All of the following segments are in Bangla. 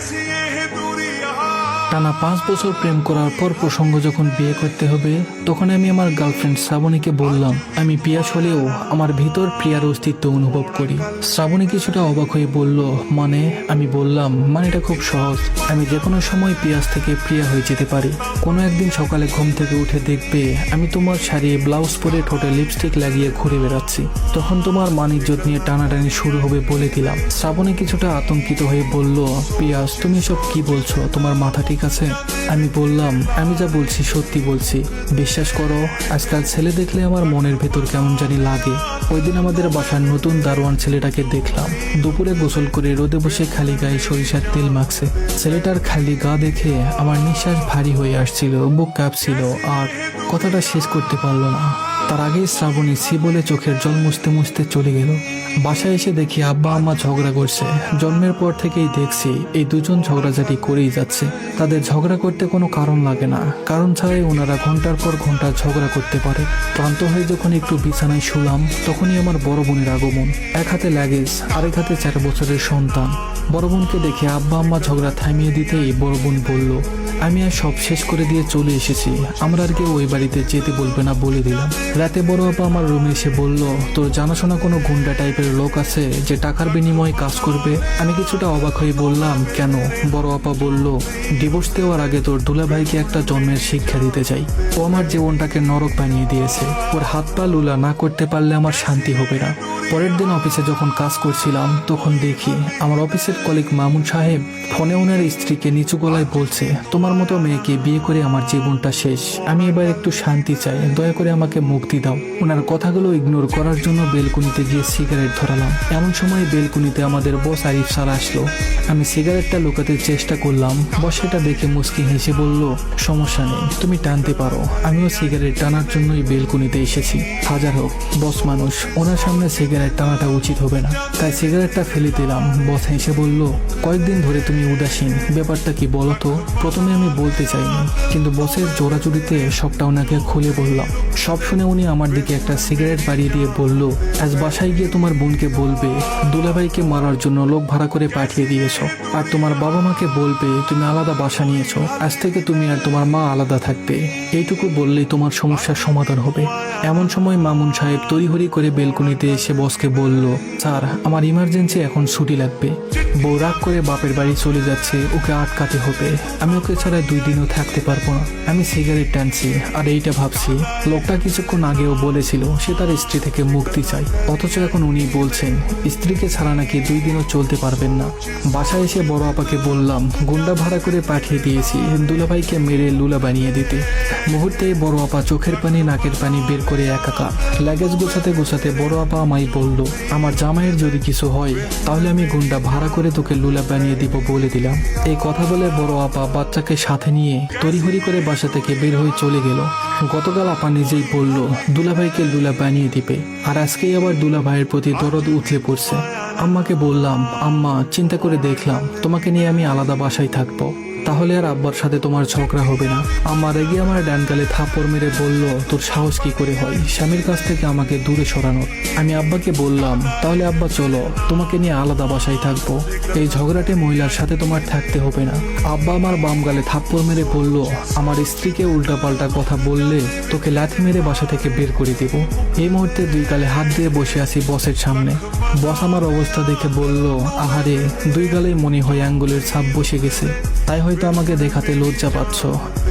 as টানা পাঁচ বছর প্রেম করার পর প্রসঙ্গ যখন বিয়ে করতে হবে, তখন আমি আমার গার্লফ্রেন্ড শ্রাবণীকে বললাম, আমি পিয়াস হলেও আমার ভিতর প্রিয়ার অস্তিত্ব অনুভব করি। শ্রাবণী কিছুটা অবাক হয়ে বলল মানে? আমি বললাম মানে এটা খুব সহজ। আমি যে কোনো সময় পিয়াস থেকে প্রিয়া হয়ে যেতে পারি। কোনো একদিন সকালে ঘুম থেকে উঠে দেখবে, আমি তোমার শাড়ি, ব্লাউজ পরে ঠোঁটে লিপস্টিক লাগিয়ে ঘুরে বেড়াচ্ছি। তখন তোমার মান ইজ্জত নিয়ে টানাটানি শুরু হবে বলে দিলাম। শ্রাবণী কিছুটা আতঙ্কিত হয়ে বলল, পিয়াস, তুমি সব কি বলছো? তোমার মাথা ঠিক আছে, আমি বললাম, আমি যা বলছি সত্যি বলছি। বিশ্বাস করো, আজকাল ছেলে দেখলে আমার মনের ভেতর কেমন জানি লাগে। ওই দিন আমাদের বাসার নতুন দারোয়ান ছেলেটাকে দেখলাম। দুপুরে গোসল করে রোদে বসে খালি গায়ে সরিষার তেল মাখছে। ছেলেটার খালি গা দেখে আমার নিঃশ্বাস ভারী হয়ে আসছিল, বুক কাঁপছিল, আর কথাটা শেষ করতে পারল না। তার আগেই শ্রাবণী সি বলে চোখের জল মুছতে মুছতে চলে গেল। বাসায় এসে দেখি আব্বা আম্মা ঝগড়া করছে। জন্মের পর থেকেই দেখছি এই দুজন ঝগড়াঝাটি করেই যাচ্ছে। তাদের ঝগড়া করতে কোনো কারণ লাগে না। কারণ ছাড়াই ওনারা ঘণ্টার পর ঘণ্টা ঝগড়া করতে পারে। ক্লান্ত হয়ে যখন একটু বিছানায় শুলাম, তখনই আমার বড় বোনের আগমন। এক হাতে লাগেজ আরেক হাতে চার বছরের সন্তান। বড় বোনকে দেখে আব্বা আম্মা ঝগড়া থামিয়ে দিতেই বড় বোন বলল, আমি আর সব শেষ করে দিয়ে চলে এসেছি। আমরা আর কেউ ওই বাড়িতে যেতে বলবে না বলে দিলাম। রাতে বড় আপা আমার রুমে এসে বলল, তোর জানাশোনা কোনো গুন্ডা টাইপের লোক আছে যে টাকার বিনিময়ে কাজ করবে? আমি কিছুটা অবাক হয়ে বললাম, কেন? বড় আপা বলল ডিভোর্স দেওয়ার আগে তোর দুলাভাইকে একটা জন্মের শিক্ষা দিতে চাই। ও আমার জীবনটাকে নরক বানিয়ে দিয়েছে। ওর হাত পা লুলা না করতে পারলে আমার শান্তি হবে না। পরের দিন অফিসে যখন কাজ করছিলাম, তখন দেখি আমার অফিসের কলিগ মামুন সাহেব ফোনে ওনার স্ত্রীকে নিচু গলায় বলছে, তোমার মতো মেয়েকে বিয়ে করে আমার জীবনটা শেষ। আমি এবার একটু শান্তি চাই। দয়া করে আমাকে মুক্তি দাও। ওনার কথাগুলো ইগনোর করার জন্য বেলকুনিতে গিয়ে সিগারেট ধরালাম। এমন সময় বেলকুনিতে আমাদের বস আরিফ স্যার আসলো। আমি সিগারেটটা লুকাতে চেষ্টা করলাম। বস সেটা দেখে মুস্কি হেসে বলল, সমস্যা নেই, তুমি টানতে পারো। আমিও সিগারেট টানার জন্যই বেলকুনিতে এসেছি। হাজার হোক বস মানুষ, ওনার সামনে সিগারেট টানাটা উচিত হবে না। তাই সিগারেটটা ফেলে দিলাম। বস হেসে বলল, কয়েকদিন ধরে তুমি উদাসীন। ব্যাপারটা কি বলো তো? প্রথমে আমি বলতে চাইনি, কিন্তু বসের জোড়াচুরিতে সবটা ওনাকে খুলে বললাম। সব শুনে উনি আমার দিকে একটা সিগারেট বাড়িয়ে দিয়ে বলল, আজ বাসায় গিয়ে তোমার বোনকে বলবে, দুলাভাইকে মারার জন্য লোক ভাড়া করে পাঠিয়ে দিয়েছ। আর তোমার বাবা মাকে বলবে, তুমি আলাদা বাসা নিয়েছো। আজ থেকে তুমি আর তোমার মা আলাদা থাকবে। এইটুকু বললেই তোমার সমস্যার সমাধান হবে। এমন সময় মামুন সাহেব তড়িহড়ি করে বেলকুনিতে এসে বসকে বলল, স্যার, আমার ইমার্জেন্সি এখন ছুটি লাগবে। বউ রাগ করে বাপের বাড়ি চলে যাচ্ছে, ওকে আটকাতে হবে। আমি ওকে ছাড়া দুই দিনও থাকতে পারব না। আমি সিগারেট টানছি, আর এইটা ভাবছি। লোকটা কিছুক্ষণ আগেও বলেছিল, সে তার স্ত্রী থেকে মুক্তি চাই অথচ এখন উনি বলছেন, স্ত্রীকে ছাড়া নাকি দুই দিনও চলতে পারবেন না। বাসায় এসে বড় আপাকে বললাম, গুন্ডা ভাড়া করে পাঠিয়ে দিয়েছি, দুলাভাইকে মেরে লুলা বানিয়ে দিতে। মুহূর্তে বড় আপা চোখের পানি, নাকের পানি বের করে একাকার লাগেজ গোছাতে গোছাতে বড় আপা আমায় বলল, আমার জামাইয়ের যদি কিছু হয়, তাহলে আমি গুন্ডা ভাড়া করে তোকে লুলা বানিয়ে দিব বলে দিলাম। এই কথা বলে বড় আপা বাচ্চাকে সাথে নিয়ে তড়িহড়ি করে বাসা থেকে বের হয়ে চলে গেল। গতকাল আপা নিজেই বলল, দুলাভাইকে দুলা বানিয়ে দিবে। আর আজকেই আবার দুলাভাইয়ের প্রতি দরদ উঠলে পড়ছে। আম্মাকে বললাম, আম্মা, চিন্তা করে দেখলাম, তোমাকে নিয়ে আমি আলাদা বাসায় থাকব। তাহলে আর আব্বার সাথে তোমার ঝগড়া হবে না। আমার রেগে আমার ডান গালে থাপড় মেরে বলল, তোর সাহস কি করে হয়? স্বামীর কাছ থেকে আমাকে দূরে সরানোর। আমি আব্বাকে বললাম, তাহলে আব্বা, চলো। তোমাকে নিয়ে আলাদা বাসায় থাকব। এই ঝগড়াটে মহিলার সাথে তোমার থাকতে হবে না। আব্বা আমার বাম গালে থাপ্পড় মেরে বলল, আমার স্ত্রীকে উল্টাপাল্টা কথা বললে তোকে লাথি মেরে বাসা থেকে বের করে দেব। এই মুহূর্তে দুই গালে হাত দিয়ে বসে আছি বসের সামনে। বস আমার অবস্থা দেখে বলল, আহারে, দুই গালেই মনে হয় আঙ্গুলের ছাপ বসে গেছে। তাই হয়তো আমাকে দেখাতে লজ্জা পাচ্ছ।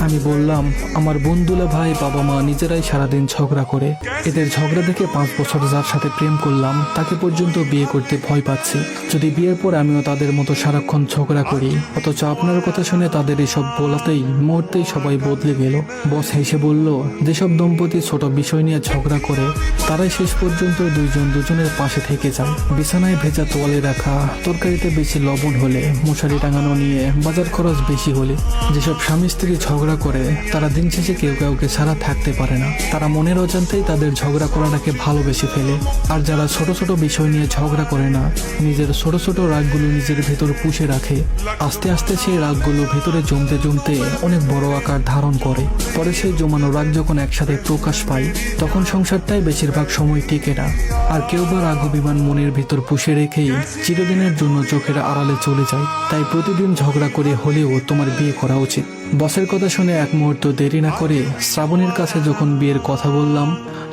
আমি বললাম, আমার বন্ধুলা ভাই বাবা মা নিজেরাই সারাদিন ঝগড়া করে। এদের ঝগড়া দেখে পাঁচ বছর যার সাথে প্রেম করলাম, তাকে পর্যন্ত বিয়ে করতে ভয় পাচ্ছি। যদি বিয়ের পর আমিও তাদের মতো সারাক্ষণ ঝগড়া করি, অথচ আপনার কথা শুনে তাদের এসব বলাতেই, মুহূর্তেই সবাই বদলে গেল। বস হেসে বলল, যেসব দম্পতি ছোট বিষয় নিয়ে ঝগড়া করে, তারাই শেষ পর্যন্ত দুইজন দুজনের পাশে থেকে যায়। বিছানায় ভেজা তোয়ালে রাখা, তরকারিতে বেশি লবণ হলে, মশারি টাঙানো নিয়ে বাজার খরচ বেশি হলে। যেসব স্বামী স্ত্রী ঝগড়া করে, তারা দিন শেষে কেউ কাউকে ছাড়া থাকতে পারে না। তারা মনের অজান্তেই তাদের ঝগড়া করাটাকে ভালোবেসে ফেলে। আর যারা ছোট ছোট বিষয় নিয়ে ঝগড়া করে না, নিজের ছোট ছোট রাগগুলো নিজের ভেতর পুষে রাখে। আস্তে আস্তে সেই রাগগুলো ভেতরে জমতে জমতে অনেক বড় আকার ধারণ করে। পরে সেই জমানো রাগ যখন একসাথে প্রকাশ পায়, তখন সংসারটাই বেশিরভাগ সময় টিকে না। আর কেউ বা রাগ অভিমান মনের ভিতর পুষে রেখেই চিরদিনের জন্য চোখের আড়ালে চলে যায়। তাই প্রতিদিন ঝগড়া করে হলেও তোমার বিয়ে করা উচিত। বসের কথা শুনে এক মুহূর্ত দেরি না করে শ্রাবণীর কাছে যখন বিয়ের কথা বললাম,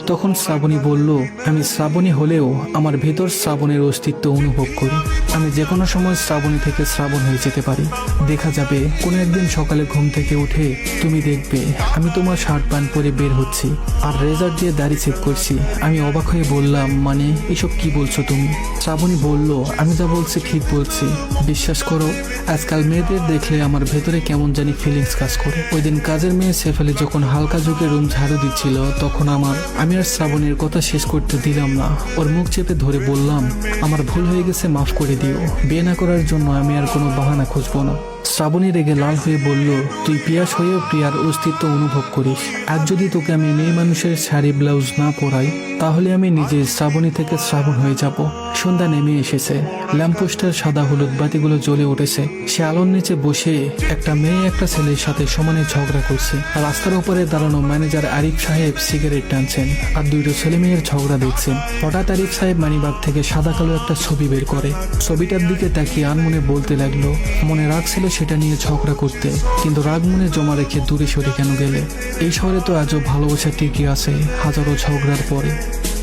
তখন শ্রাবণী বলল, আমি শ্রাবণী হলেও আমার ভেতর শ্রাবণের অস্তিত্ব অনুভব করি। আমি যে কোনো সময় শ্রাবণী থেকে শ্রাবণ হয়ে যেতে পারি। দেখা যাবে, কোনো একদিন সকালে ঘুম থেকে উঠে তুমি দেখবে, আমি তোমার শার্ট প্যান্ট পরে বের হচ্ছি। আর রেজার দিয়ে দাড়ি চেক করছি। আমি অবাক হয়ে বললাম মানে এসব কি বলছো তুমি? শ্রাবণী বলল, আমি যা বলছি ঠিক বলছি। বিশ্বাস করো, আজকাল মেয়েদের দেখলে আমার ভেতরে কেমন জানি ফিলিংস কাজ করে। ওই দিন কাজের মেয়ে সেফেলে যখন হালকা যুগে রুম ঝাড়ু দিচ্ছিল, তখন আমার, আমি আর শ্রাবণের কথা শেষ করতে দিলাম না। ওর মুখ চেপে ধরে বললাম, আমার ভুল হয়ে গেছে, মাফ করে দিও। বিয়ে না করার জন্য আমি আর কোনো বাহানা খুঁজবো না। শ্রাবণী রেগে লাল হয়ে বলল, তুই পিয়াস হয়েও প্রিয়ার অস্তিত্ব অনুভব করিস। আর যদি তোকে আমি মেয়ে মানুষের শাড়ি, ব্লাউজ না পরাই, তাহলে আমি নিজে শ্রাবণী থেকে শ্রাবণ হয়ে যাব। সন্ধ্যা নেমে এসেছে। ল্যাম্পোস্টের সাদা হলুদ বাতিগুলো জ্বলে উঠেছে। সে আলোর নিচে বসে একটা মেয়ে একটা ছেলের সাথে সমানে ঝগড়া করছে। রাস্তার উপরে দাঁড়ানো ম্যানেজার আরিফ সাহেব সিগারেট টানছেন আর দুইটো ছেলে মেয়ের ঝগড়া দেখছেন। হঠাৎ আরিফ সাহেব মানিবাগ থেকে সাদা কালো একটা ছবি বের করে। ছবিটার দিকে তাকিয়ে আনমনে বলতে লাগল, মনে রাগ ছিল সেটা নিয়ে ঝগড়া করতে। কিন্তু রাগ মনে জমা রেখে দূরে সরে কেন গেলে? এই শহরে তো আজও ভালোবাসা টিকে আছে, হাজারো ঝগড়ার পরে।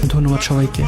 ধন্যবাদ সবাইকে।